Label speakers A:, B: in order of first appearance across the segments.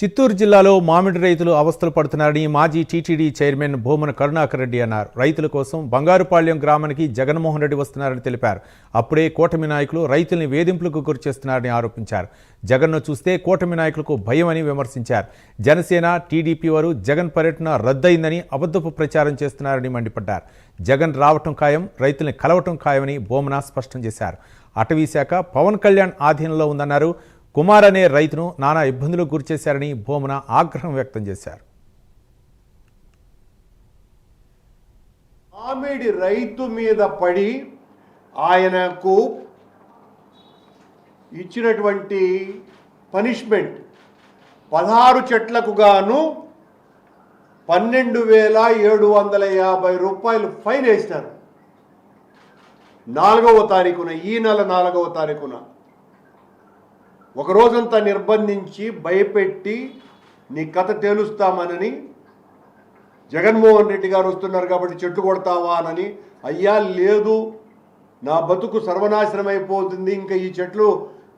A: చిత్తూరు జిల్లాలో మామిడి రైతులు అవస్థలు పడుతున్నారని మాజీ టీటీడీ చైర్మన్ భూమన కరుణాకర్ రెడ్డి అన్నారు. రైతుల కోసం బంగారుపాళ్యం గ్రామానికి జగన్మోహన్ రెడ్డి వస్తున్నారని తెలిపారు. అప్పుడే కూటమి నాయకులు రైతుల్ని వేధింపులకు గురి చేస్తున్నారని ఆరోపించారు. జగన్ను చూస్తే కూటమి నాయకులకు అని విమర్శించారు. జనసేన టీడీపీ వారు జగన్ పర్యటన రద్దయిందని అబద్ధపు ప్రచారం చేస్తున్నారని మండిపడ్డారు. జగన్ రావటం ఖాయం రైతుల్ని కలవటం ఖాయమని భూమన స్పష్టం చేశారు. అటవీ శాఖ పవన్ కళ్యాణ్ ఆధీనంలో ఉందన్నారు. కుమార్ అనే రైతును నానా ఇబ్బందులకు గురిచేశారని భూమన ఆగ్రహం వ్యక్తం చేశారు.
B: మామిడి రైతు మీద పడి ఆయనకు ఇచ్చినటువంటి పనిష్మెంట్ పదహారు చెట్లకు గాను పన్నెండు వేల ఏడు వందల యాభై రూపాయలు ఫైన్ వేసినారు. నాలుగవ తారీఖున ఈ నెల నాలుగవ తారీఖున. ఒక రోజంతా నిర్బంధించి భయపెట్టి నీ కథ తేలుస్తామనని జగన్మోహన్ రెడ్డి గారు వస్తున్నారు కాబట్టి చెట్టు కొడతావా అని అయ్యా లేదు నా బతుకు సర్వనాశనం అయిపోతుంది ఇంకా ఈ చెట్లు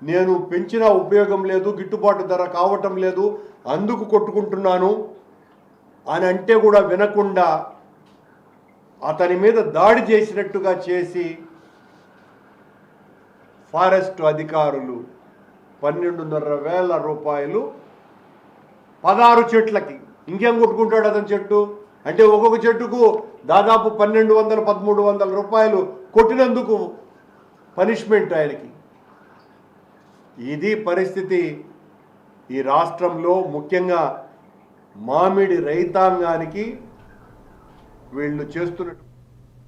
B: నేను పెంచినా ఉపయోగం లేదు గిట్టుబాటు ధర కావటం లేదు అందుకు కొట్టుకుంటున్నాను అని అంటే కూడా వినకుండా అతని మీద దాడి చేసినట్టుగా చేసి ఫారెస్ట్ అధికారులు పన్నెండున్నర వేల రూపాయలు పదహారు చెట్లకి. ఇంకేం కొట్టుకుంటాడు అతని చెట్టు? అంటే ఒక్కొక్క చెట్టుకు దాదాపు పన్నెండు వందల పదమూడు వందల రూపాయలు కొట్టినందుకు పనిష్మెంట్ ఆయనకి. ఇది పరిస్థితి ఈ రాష్ట్రంలో ముఖ్యంగా మామిడి రైతాంగానికి వీళ్ళు చేస్తున్నట్టు